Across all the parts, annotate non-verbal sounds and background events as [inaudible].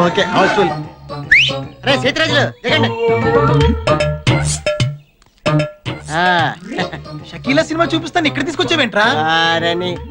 Okay Housefull రే సీతరాజులు దిగండి ఆ, Shakeela cinema చూపిస్తాను ఇక్కడ తీసుకొచ్చావేంట్రా?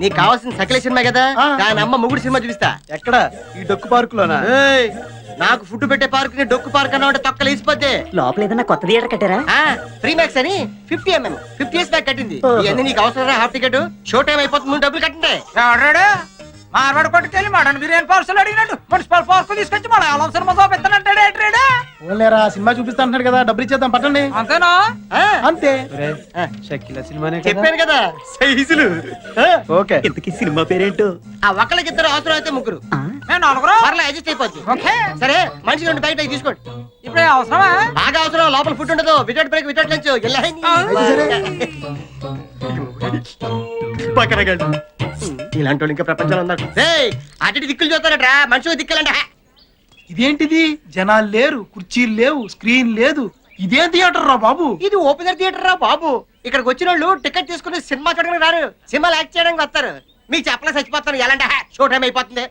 నీకు కావాల్సిన సకల సినిమా కదా. దాని అమ్మ ముగ్గురు సినిమా చూపిస్తా. ఎక్కడ? ఈ డొక్కు పార్క్ లోనా ఏయ్, నాకు ఫుడ్ పెట్టే పార్క్ని డొక్కు పార్క్ అన్న తొక్కలు వేసిపోతే లోపల ఏదన్నా కొత్త థియేటర్ కట్టారా? ఫ్రీ మ్యాక్స్ అని fifty MM fifty years back కట్టింది. ఇవన్నీ నీకు అవసరం హాఫ్ టికెట్. షో టైం అయిపోతుంది ముందు డబ్బులు కట్టండి. మార్వాడు కొట్టుకెళ్ళి మటన్ బిర్యానీ పార్సల్ అడిగినట్టు మున్సిపల్ పార్క్ తీసుకొచ్చి మన ఆలం సినిమా చూపిస్తానంటాడు ఏంట్రాడు ఓన్లేరా సినిమా చూపిస్తా అంటున్నాడు కదా డబ్బులు ఇచ్చేద్దాం పట్టండి. అంతేనా? అంతే. షకీలా సినిమానే చెప్పాను కదా. సైజులు. ఓకే. ఇంతకీ సినిమా పేరేంటో? ఆ ఒక్కళ్ళకి ఇద్దరు అవసరం అయితే ముగ్గురు. నలుగురు? పర్లే అడ్జస్ట్ అయిపోద్ది. ఓకే. సరే మనిషి రెండు బయట తీసుకోండి. ఇప్పుడు అవసరమా? బాగా అవసరం లోపల ఫుడ్ ఉండదు. వితౌట్ బ్రేక్ వితౌట్ లంచ్ ఇలాంటి వాళ్ళు ఇంకా ప్రపంచంలో ఉన్నారు ఏయ్, అటు దిక్కులు చూస్తారట్రా. మనుషులు దిక్కులంట. ఇదేంటిది? జనాలు లేరు కుర్చీలు లేవు స్క్రీన్ లేదు. ఇదేం థియేటర్ రా బాబు? ఇది ఓపెనర్ థియేటర్ రా బాబు. ఇక్కడికి వచ్చిన వాళ్ళు టికెట్ తీసుకుని సినిమా చూడడానికి రారు. సినిమాలు యాక్ట్ చేయడానికి వస్తారు. మీకు చెప్పలే చచ్చిపోతాను ఎలాంటి షో టైం అయిపోతుంది?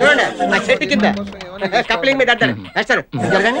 చూడండి ఆ చెట్టు కింద. కప్లింగ్ మీద అంటారు. వేస్తారు. జరగండి.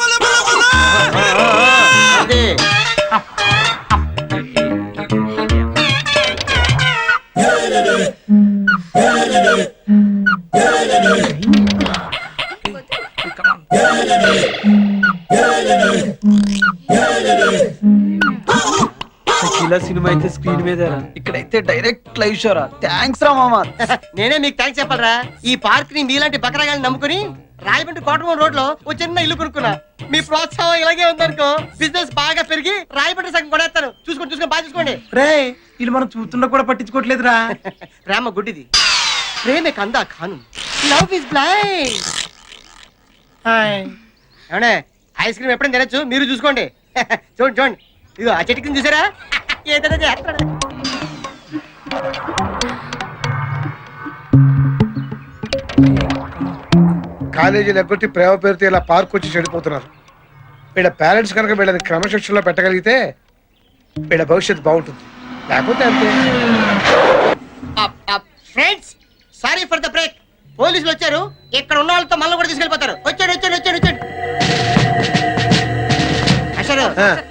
షకీలా సినిమా అయితే స్క్రీన్ మీద ఇక్కడైతే డైరెక్ట్ లైవ్ షోరా థ్యాంక్స్ రా మామా. నేనే మీకు థ్యాంక్స్ చెప్పాలరా. ఈ పార్క్ని మీలాంటి బకరగాల్ని నమ్ముకుని రాయమండ్రి కోటమూరు రోడ్లో ఓ చిన్న ఇల్లు కొనుక్కున్నా. మీ ప్రోత్సాహం ఇలాగే ఉందనుకో బిజినెస్ బాగా పెరిగి రాయమండ్రి సగం కొనేస్తాను. చూసుకోండి చూసుకొని బాగా చూసుకోండి. రే వీళ్ళు మనం చూస్తున్నా కూడా పట్టించుకోవట్లేదురా. [laughs] ప్రేమ గుడ్డిది. ప్రేమే కందా ఖాను. లవ్ ఇస్ బ్లైండ్ ఏమండే ఐస్ క్రీమ్ ఎప్పుడైనా తినచ్చు? మీరు చూసుకోండి. [laughs] చూడండి చూడండి. ఇదిగో ఆ చెట్టు కింద చూసారా? [laughs] ఏదైనా చేస్తాడు. కాలేజీలు ఎగ్గొట్టి ప్రేమ పేరుతో ఇలా పార్క్ వచ్చి చెడిపోతున్నారు. వీళ్ళ పేరెంట్స్ కనుక వీళ్ళని క్రమశిక్షణలో పెట్టగలిగితే వీళ్ళ భవిష్యత్తు బాగుంటుంది. లేకపోతే అంతే. Friends sorry for the break పోలీసులు వచ్చారు. ఇక్కడ ఉన్న వాళ్ళతో మళ్ళీ కూడా తీసుకెళ్ళిపోతారు. వచ్చాడు వచ్చాడు వచ్చాడు వచ్చాడు.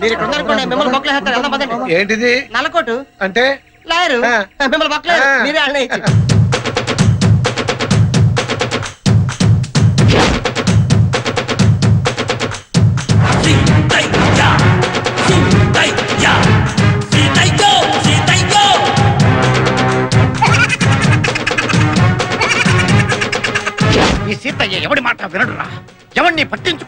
మీరు ఇక్కడ ఉన్నారనుకోండి మిమ్మల్ని బొక్కలు వేస్తారు. వెళ్దాం పదండి. ఏంటిది? నల్లకోటు. అంటే? లాయరు ఆ. మిమ్మల్ని బొక్కలేదు ఆ. మీరే అన్న ఇచ్చి. ఈ సీతయ్య ఎవడి మాట వినడురా? ఎవడిని పట్టించుకోడు?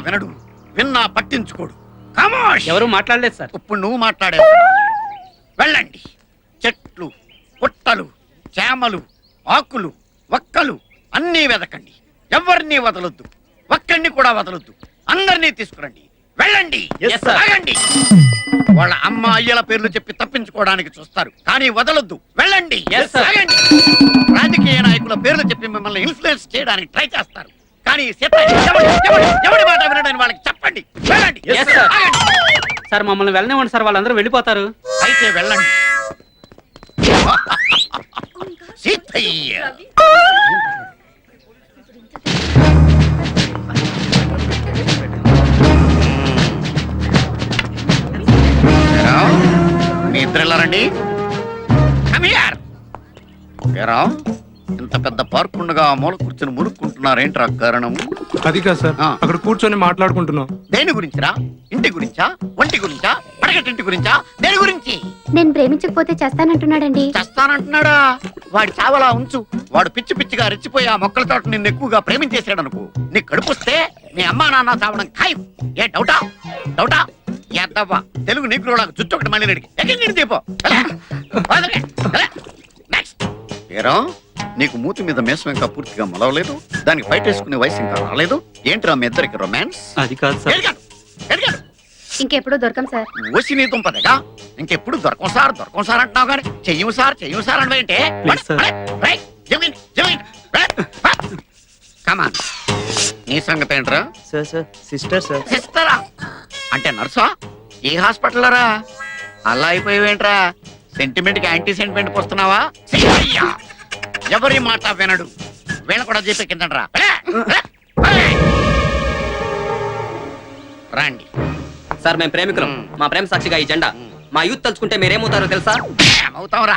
పట్టించుకున్నా వినడు విన్నా పట్టించుకోడు. కమోష్! ఎవరు మాట్లాడలేదు సార్. ఇప్పుడు నువ్వు మాట్లాడావు వెళ్ళండి. చెట్లు పుట్టలు చేమలు ఆకులు ఒక్కలు అన్నీ వెదకండి. ఎవరిని వదలొద్దు. ఒక్కడిని కూడా వదలొద్దు. అందరినీ తీసుకురండి. వెళ్ళండి. ఆగండి. వాళ్ళ అమ్మ అయ్యల పేర్లు చెప్పి తప్పించుకోవడానికి చూస్తారు. కానీ వదలొద్దు. వెళ్ళండి. Yes, sir. ఆగండి. రాజకీయ నాయకుల పేర్లు చెప్పి మిమ్మల్ని ఇన్ఫ్లుయెన్స్ చేయడానికి ట్రై చేస్తారు. కానీ సీత ఎవడి ఎవడి ఎవడి మాట వినడని వాళ్ళకి చెప్పండి వెళ్ళండి Yes, sir. ఆగండి. సార్ మమ్మల్ని వెళ్ళనివ్వండి సార్ వాళ్ళందరూ వెళ్ళిపోతారు అయితే వెళ్ళండి సీతయ్య ఏరా, మీ ఇద్దరు వెళ్ళారండి Come here. ఏరా, ఇంత పెద్ద పార్క్ ఉండగా ఆ మూల కూర్చొని మురుక్కుంటున్నారేంట్రా కారణం అది కాదు సార్ ఆ. అక్కడ కూర్చొని మాట్లాడుకుంటున్నాం దేని గురించిరా ఇంటి గురించా ఒంటి గురించా పడగటింటి గురించా దేని గురించి నేను ప్రేమించకపోతే చేస్తానంటున్నాడండి చస్తానంటున్నాడా వాడి చావలా ఉంచు వాడు పిచ్చి పిచ్చిగా రెచ్చిపోయి ఆ మొక్కల తోట నిన్ను ఎక్కువగా ప్రేమించేసాడు అనుకో నీ కడుపుస్తే మీ అమ్మా నాన్న చావడం ఖాయం ఏ డౌటా డౌటా ఎద్దవ్వా తెలుగు నీకు జుట్టు ఒకటి మళ్ళీ నడికి ఎక్కడి దీపో నెక్స్ట్ ఏరా నీకు మూతి మీద మేసం ఇంకా పూర్తిగా మొలవలేదు? దానికి బయట వేసుకునే వయసు ఇంకా రాలేదు? ఏంట్రా మీ ఇద్దరికి రొమాన్స్ అది కాదు సార్. ఎడిగాడు ఎడిగాడు. ఇంకెప్పుడు దొరకం సార్. ఓసి నీ దుంపదగా ఇంకెప్పుడు దొరకం సార్ దొరకం సార్ అంటున్నావు కానీ చెయ్యం సార్ చెయ్యం సార్ అంటే sir. కమాన్ నీ నీ సంగతి ఏంట్రా? Sir sir sister sir. సిస్టరా అంటే నర్సా? ఏ హాస్పిటల్ రా అలా అయిపోయావేంట్రా? సెంటిమెంట్కి యాంటీ సెంటిమెంట్ వస్తున్నావా ఎవరి మాట వినడు. వీళ్ళ కూడా చెప్పే కిందరా రండి. సార్ మేము ప్రేమికులం. మా ప్రేమ సాక్షిగా ఈ జెండా. మా యూత్ తలుచుకుంటే మీరేమవుతారో తెలుసా? ఏమవుతావురా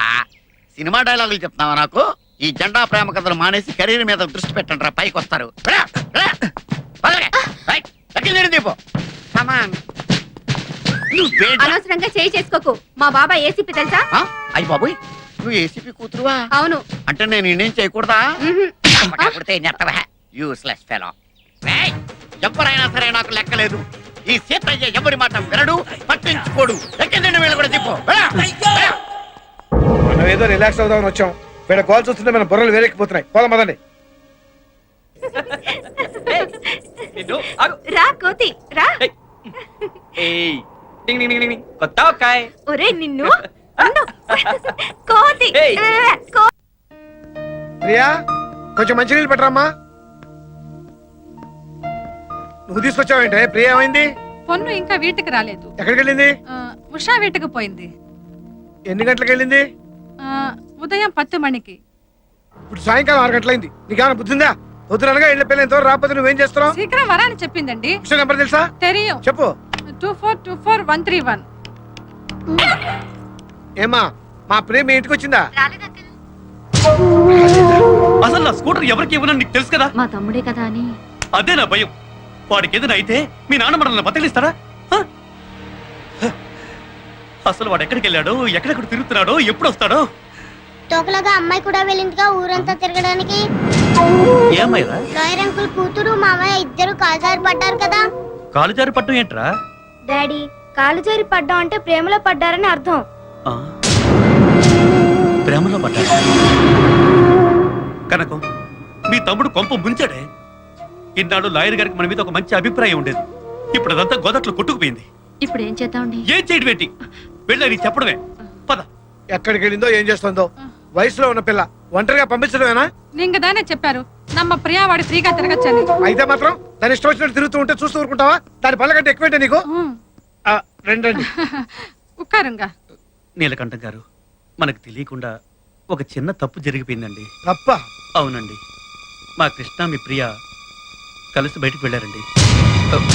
సినిమా డైలాగులు చెప్తున్నావా నాకు? ఈ జెండా ప్రేమ కథలు మానేసి కెరీర్ మీద దృష్టి పెట్టండి రా పైకి వస్తారు దీపో. అనవసరంగా చేయి చేసుకోకు. మా బాబాయ్ ఏసీపీ తెలుసా? ఆ? అయ్య బాబోయ్ నువ్వు ఏసీపీ కూతురువా? అవును. అంటే నేను నేనేం చేయకూడదా? యూస్లెస్ ఫెలో ఎవరైనా సరే నాకు లెక్కలేదు ఈ సీతయ్య ఎవరి మాట వినడు పట్టించుకోడు. ఎక్కిందండి వీళ్ళు. కూడా తిప్పు మనం ఏదో రిలాక్స్ అవుదామని వచ్చాం. వీళ్ళ కాల్ చూస్తుంటే మన బుర్రలు వేరెక్కిపోతున్నాయి. పోదాం పదండి. రా కోతి రా. కొత్త ఒక్కాయ్. ఒరే నిన్ను? ఉండు. [laughs] కోతి. ఏయ్. ఆ, కో- ప్రియా కొంచెం మంచినీళ్ళు పెట్టరమ్మా. నువ్వు తీసుకొచ్చావేంటే ప్రియా ఏమైంది? పొన్ను ఇంకా వీటికి రాలేదు. ఎక్కడికి వెళ్ళింది ఆ, ఉషా వీటికి పోయింది. ఎన్ని గంటలకు వెళ్ళింది ఆ, ఉదయం పత్తు మణికి. ఇప్పుడు సాయంకాలం ఆరు గంటలైంది. నీకేమైనా బుద్ధి ఉందా? వద్దునగా ఇళ్ళ పిల్లలు ఎంతవరకు రాకపోతే నువ్వేం చేస్తున్నావు? శీఘ్రం వరాని చెప్పిందండి. విషయం నెంబర్ తెలుసా? తెలియం చెప్పు. Two four two four one three one. ఏమా మా ప్రియ మీ ఇంటికి వచ్చిందా అసలు నా స్కూటర్ ఎవరికి ఇవ్వనని నీకు తెలుసు కదా? మా తమ్ముడే కదా అని. అదే నా భయం. వాడికి ఏదైనా అయితే మీ నాన్న మనల్ని హ? హ. అసలు వాడు ఎక్కడికి వెళ్ళాడో ఎక్కడెక్కడ తిరుగుతున్నాడో ఎప్పుడు వస్తాడో? తోకలాగా అమ్మాయి కూడా వెళ్ళిందిగా ఊరంతా తిరగడానికి. ఏమయ్యా లాయర్ అంకుల్ కూతురు మామయ్య ఇద్దరు కాజారి పడ్డారు కదా. కాలు జారి పట్టం ఏంట్రా? డాడీ కాలు జారి పడ్డం అంటే ప్రేమలో పడ్డారని అర్థం. ఆ. ప్రేమలో పడ్డా కనకం మీ తమ్ముడు కొంప ముంచాడే. ఇన్నాడు లాయర్ గారికి మన మీద ఒక మంచి అభిప్రాయం ఉండేది. ఇప్పుడు అదంతా గోదట్లో కొట్టుకుపోయింది. ఇప్పుడు ఏం చేద్దామండి? ఏం చేయడం ఏంటి? వెళ్ళని చెప్పడమే. పద. ఎక్కడికి వెళ్ళిందో ఏం చేస్తుందో. వయసులో ఉన్న పిల్ల ఒంటరిగా పంపించడమేనా? నీంగ దానే చెప్పారు. నమ్మ ప్రియా వాడి ఫ్రీగా తిరగచ్చని. అయితే మాత్రం దాని ఇష్టం వచ్చినట్టు తిరుగుతూ ఉంటే చూస్తూ ఊరుకుంటావా? దాని పళ్ళ కంటే ఎక్కువేంటే నీకు. ఆ, రండి రండి [laughs] ఉక్కారుంగా. నీలకంఠం గారు మనకు తెలియకుండా ఒక చిన్న తప్పు జరిగిపోయిందండి. తప్ప? అవునండి. మా కృష్ణ మీ ప్రియ కలిసి బయటకు వెళ్ళారండి.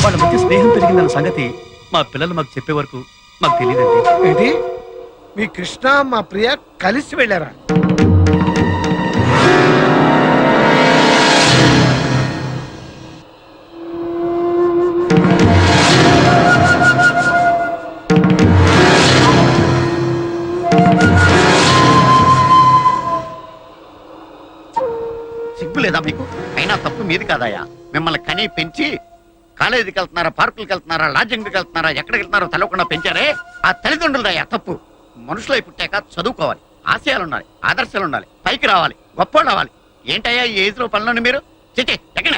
వాళ్ళ మధ్య స్నేహం పెరిగిందన్న సంగతి మా పిల్లలు మాకు చెప్పే వరకు మాకు తెలియదండి. ఏంటి? మీ కృష్ణ మా ప్రియ కలిసి వెళ్ళారా? మీది కాదయ్యా. మిమ్మల్ని కని పెంచి కాలేజీకి వెళ్తున్నారా పార్కులకు వెళ్తున్నారా లాడ్జింగ్కి వెళ్తున్నారా ఎక్కడికి వెళ్తున్నారో తెలవకుండా పెంచారే? ఆ తల్లిదండ్రులదయ్యా తప్పు. మనుషులై పుట్టాక చదువుకోవాలి. ఆశయాలు ఉండాలి ఆదర్శాలు ఉండాలి పైకి రావాలి గొప్ప అవ్వాలి ఏంటయ్యా ఈ ఏజ్లో పనులను మీరు ఎక్కడ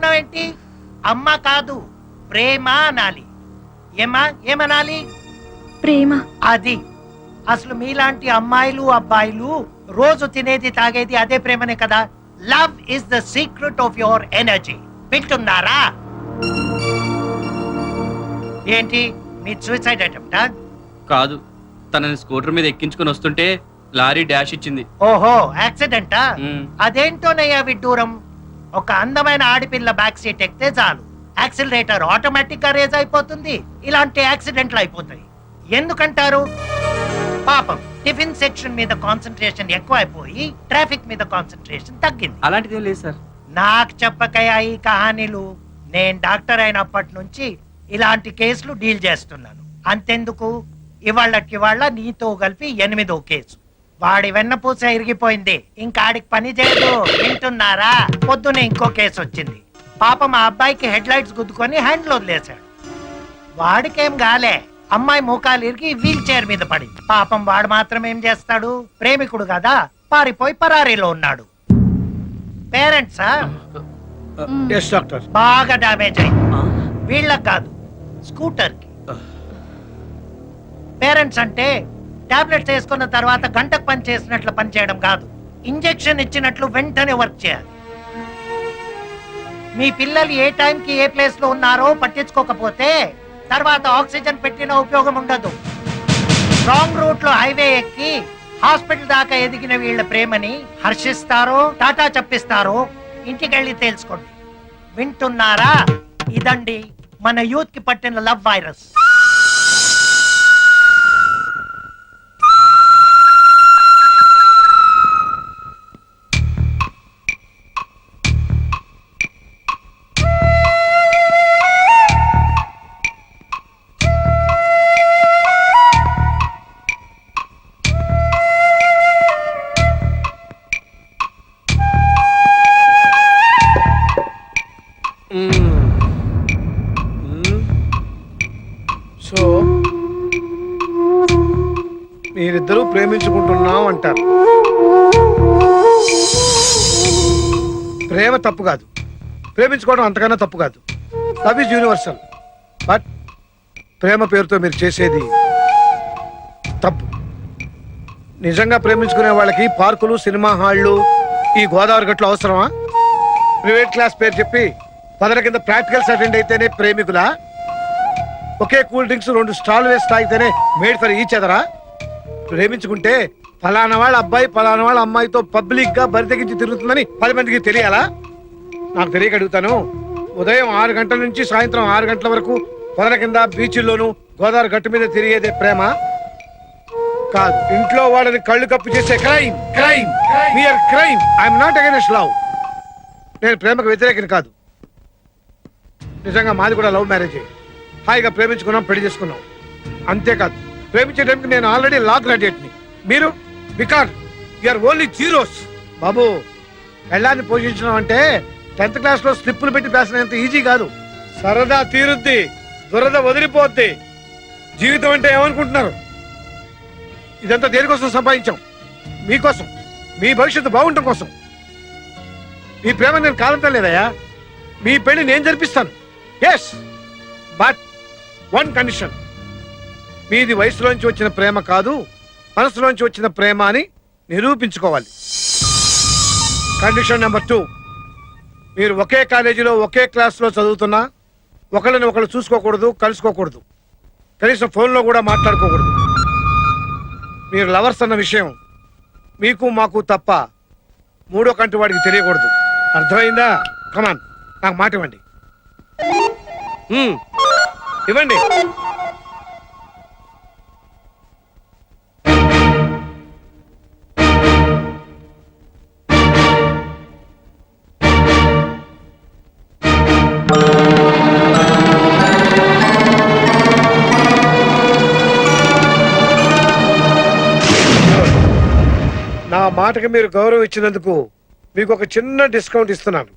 సార్ అమ్మ కాదు ప్రేమ అనాలి. ఏమా? ఏమనాలి? ప్రేమ. అది. అసలు మీలాంటి అమ్మాయిలు అబ్బాయిలు రోజు తినేది తాగేది అదే ప్రేమనే కదా? Love is the secret of your energy వింటున్నారా? ఏంటి? మీ సూసైడ్ అటెంప్టా కాదు. తనని స్కూటర్ మీద ఎక్కించుకొని వస్తుంటే లారీ డాష్ ఇచ్చింది. ఓహో యాక్సిడెంటా. అదేంటోనయ్యా విడ్డూరం? ఒక అందమైన ఆడపిల్ల బ్యాక్ సీట్ ఎక్కితే చాలు. యాక్సిలరేటర్ ఆటోమేటిక్గా రేజ్ అయిపోతుంది. ఇలాంటి యాక్సిడెంట్లు అయిపోతాయి. ఎందుకంటారు? పాపం టిఫిన్ సెక్షన్ మీద కాన్సన్ట్రేషన్ ఎక్కువ అయిపోయి ట్రాఫిక్ మీద కాన్సన్ట్రేషన్ తగ్గింది. అలాంటిది లేదు సార్. నాకు చెప్పకయా ఈ కహానీలు? నేను డాక్టర్ అయినప్పటి నుంచి ఇలాంటి కేసులు డీల్ చేస్తున్నాను. అంతెందుకు? ఇవాళ్ళకి వాళ్ళ నీతో కలిపి ఎనిమిదో కేసు. వాడి వెన్నపూస ఇరిగిపోయింది. ఇంకా ఆడికి పని చేయదు వింటున్నారా? పొద్దునే ఇంకో కేసు వచ్చింది. పాప మా అబ్బాయికి హెడ్ లైట్స్ గుద్దుకొని హ్యాండ్లో వదిలేశాడు. వాడికేం గాలే. అమ్మాయి మోకాలు ఇరికి వీల్ చైర్ మీద పడింది. పాపం వాడు మాత్రం ఏం చేస్తాడు? ప్రేమికుడు కదా. పారిపోయి పరారీలో ఉన్నాడు. పేరెంట్సా ఎస్ డాక్టర్ బాగా డామేజ్ అయింది. వీళ్ళకి కాదు స్కూటర్కి పేరెంట్స్ అంటే టాబ్లెట్స్ వేసుకున్న తర్వాత గంటకు పని చేసినట్లు పనిచేయడం కాదు. ఇంజెక్షన్ ఇచ్చినట్లు వెంటనే వర్క్ చేయాలి. మీ పిల్లలు ఏ టైంకి ఏ ప్లేస్లో ఉన్నారో పట్టించుకోకపోతే తర్వాత ఆక్సిజన్ పెట్టిన ఉపయోగం ఉండదు. రాంగ్ రూట్లో హైవే ఎక్కి హాస్పిటల్ దాకా ఎదిగిన వీళ్ళ ప్రేమని హర్షిస్తారో టాటా చెప్పిస్తారో ఇంటికెళ్ళి తెలుసుకోండి వింటున్నారా? ఇదండి మన యూత్కి పట్టిన లవ్ వైరస్. మీరిద్దరూ ప్రేమించుకుంటున్నాం అంటారు. ప్రేమ తప్పు కాదు. ప్రేమించుకోవడం అంతకన్నా తప్పు కాదు. Love is universal. బట్ ప్రేమ పేరుతో మీరు చేసేది తప్పు. నిజంగా ప్రేమించుకునే వాళ్ళకి పార్కులు సినిమా హాళ్ళు ఈ గోదావరి గట్లు అవసరమా? ప్రైవేట్ క్లాస్ పేరు చెప్పి పదల కింద ప్రాక్టికల్స్ అటెండ్ అయితేనే ప్రేమికులా? ఒకే కూల్ డ్రింక్స్ రెండు స్టాల్ వేసి తాగితేనే మేడ్ ఫర్ ఈచ్ ఎదరా ప్రేమించుకుంటే ఫలానా వాళ్ళ అబ్బాయి ఫలానా వాళ్ళ అమ్మాయితో పబ్లిక్గా బరితెగించి తిరుగుతుందని పది మందికి తెలియాలా? నాకు తెలియక అడుగుతాను ఉదయం ఆరు గంటల నుంచి సాయంత్రం ఆరు గంటల వరకు పొదల కింద బీచ్ల్లోను గోదావరి గట్టు మీద తిరిగేదే ప్రేమ? కాదు. ఇంట్లో వాళ్ళని కళ్ళు కప్పు చేసే crime crime mere crime. I'm not against love నేను ప్రేమకు వ్యతిరేకం కాదు. నిజంగా మాది కూడా లవ్ మ్యారేజ్. హాయిగా ప్రేమించుకున్నాం పెళ్ళి చేసుకున్నాం. అంతేకాదు. ప్రేమించే టైంకి నేను ఆల్రెడీ లా గ్రాడ్యుయేట్ని మీరు because you are only zeros బాబు పెళ్ళాన్ని పోషించడం అంటే టెన్త్ క్లాస్లో స్లిప్పులు పెట్టి పేసినంత ఈజీ కాదు. సరదా తీరుద్ది దురద వదిలిపోద్ది. జీవితం అంటే ఏమనుకుంటున్నారు? ఇదంతా దేనికోసం సంపాదించాం? మీకోసం మీ భవిష్యత్తు బాగుండటం కోసం. మీ ప్రేమ నేను కాదంటం లేదయ్యా. మీ పెళ్ళి నేను జరిపిస్తాను. ఎస్ బట్ వన్ కండిషన్ మీది వయసులోంచి వచ్చిన ప్రేమ కాదు మనసులోంచి వచ్చిన ప్రేమ అని నిరూపించుకోవాలి. కండిషన్ నెంబర్ టూ మీరు ఒకే కాలేజీలో ఒకే క్లాస్లో చదువుతున్నా ఒకళ్ళని ఒకళ్ళు చూసుకోకూడదు కలుసుకోకూడదు. కనీసం ఫోన్లో కూడా మాట్లాడుకోకూడదు. మీరు లవర్స్ అన్న విషయం మీకు మాకు తప్ప మూడో కంటి వాడికి తెలియకూడదు. అర్థమైందా? కమాన్ నాకు మాట ఇవ్వండి. Hmm. ఇవ్వండి. మాటకి మీరు గౌరవం ఇచ్చినందుకు మీకు ఒక చిన్న డిస్కౌంట్ ఇస్తున్నాను.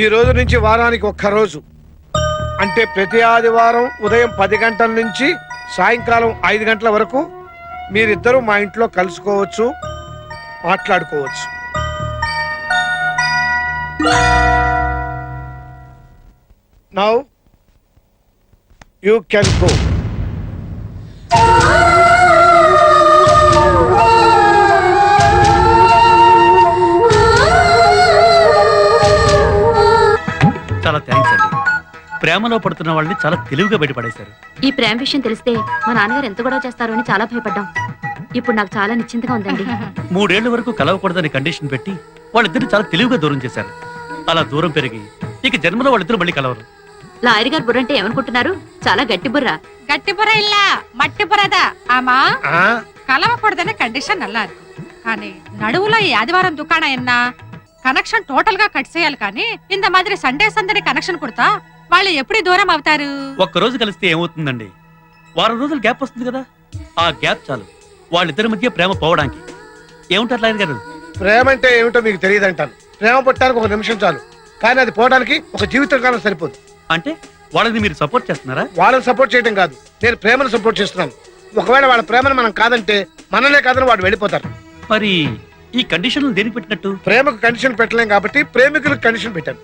ఈ రోజు నుంచి వారానికి ఒక్క రోజు. అంటే ప్రతి ఆదివారం ఉదయం పది గంటల నుంచి సాయంకాలం ఐదు గంటల వరకు మీరిద్దరూ మా ఇంట్లో కలుసుకోవచ్చు మాట్లాడుకోవచ్చు. నౌ యూ కెన్ గో చాలా థ్యాంక్స్ అండి. ప్రేమలో పడుతున్న వాళ్ళని చాలా తెలివిగా బయటపడేశారు. ఈ ప్రేమ విషయం తెలిస్తే మా నాన్నగారు ఎంత గొడవ చేస్తారు అని చాలా భయపడ్డాం. ఇప్పుడు నాకు చాలా నిశ్చింతగా ఉందండి. [laughs] మూడేళ్ళ వరకు కలవకూడదని కండిషన్ పెట్టి వాళ్ళిద్దరు చాలా తెలివిగా దూరం చేశారు. అలా దూరం పెరిగి ఇక జన్మలో వాళ్ళిద్దరు మళ్ళీ కలవరు. లాయర్ గారు బుర్ర అంటే ఏమనుకుంటున్నారు? చాలా గట్టి బుర్ర. గట్టి బుర్ర ఇల్లా మట్టి బుర్రదా. ఆమా కలవకూడదనే కండిషన్ అల్లారు కానీ నడువులో ఈ ఆదివారం దుకాణం ఎన్నా కనెక్షన్ టోటల్గా కట్ చేయాలి కానీ ఇంత మాదిరి సండే సందడి కనెక్షన్ కుడతా వాళ్ళు ఎప్పుడు దూరం అవుతారు? ఒక్క రోజు కలిస్తే ఏమవుతుందండి? వారం రోజులు గ్యాప్ వస్తుంది కదా? ఆ గ్యాప్ చాలు. వాళ్ళిద్దరి మధ్య ప్రేమ పోవడానికి. ఏముంటారు లాయర్ గారు? ప్రేమ అంటే ఏమిటో మీకు తెలియదంటాను. ప్రేమ పుట్టడానికి ఒక నిమిషం చాలు. కానీ అది పోవడానికి ఒక జీవితకాలం సరిపోదు. అంటే వాళ్ళని మీరు సపోర్ట్ చేస్తున్నారా? వాళ్ళని సపోర్ట్ చేయడం కాదు. నేను ప్రేమను సపోర్ట్ చేస్తున్నాను. ఒకవేళ వాళ్ళ ప్రేమను మనం కాదంటే మనలే కాదని వాడు వెళ్ళిపోతారు. మరి ఈ కండిషన్లు దేనికి పెట్టినట్టు? ప్రేమకు కండిషన్ పెట్టలేం కాబట్టి ప్రేమికులకు కండిషన్ పెట్టాను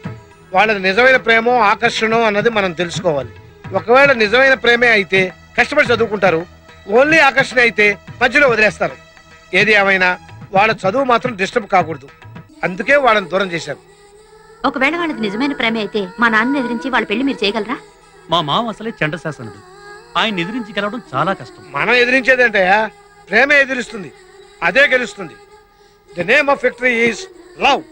వాళ్ళది నిజమైన ప్రేమో ఆకర్షణో అన్నది మనం తెలుసుకోవాలి. ఒకవేళ నిజమైన ప్రేమే అయితే కష్టపడి చదువుకుంటారు. ఓన్లీ ఆకర్షణ అయితే మధ్యలో వదిలేస్తారు. ఏది ఏమైనా వాళ్ళ చదువు మాత్రం డిస్టర్బ్ కాకూడదు. అందుకే వాళ్ళని దూరం చేశారు. ఒకవేళ వాళ్ళది నిజమైన ప్రేమ అయితే మా నాన్న ఎదిరించి వాళ్ళ పెళ్ళి మీరు చేయగలరా? మా మామ అసలే చండశాసనుడు ఆయన ఎదిరించి గెలవడం చాలా కష్టం. మనం ఎదిరించేదంటే ప్రేమ ఎదిరిస్తుంది. అదే గెలుస్తుంది. The name of victory is love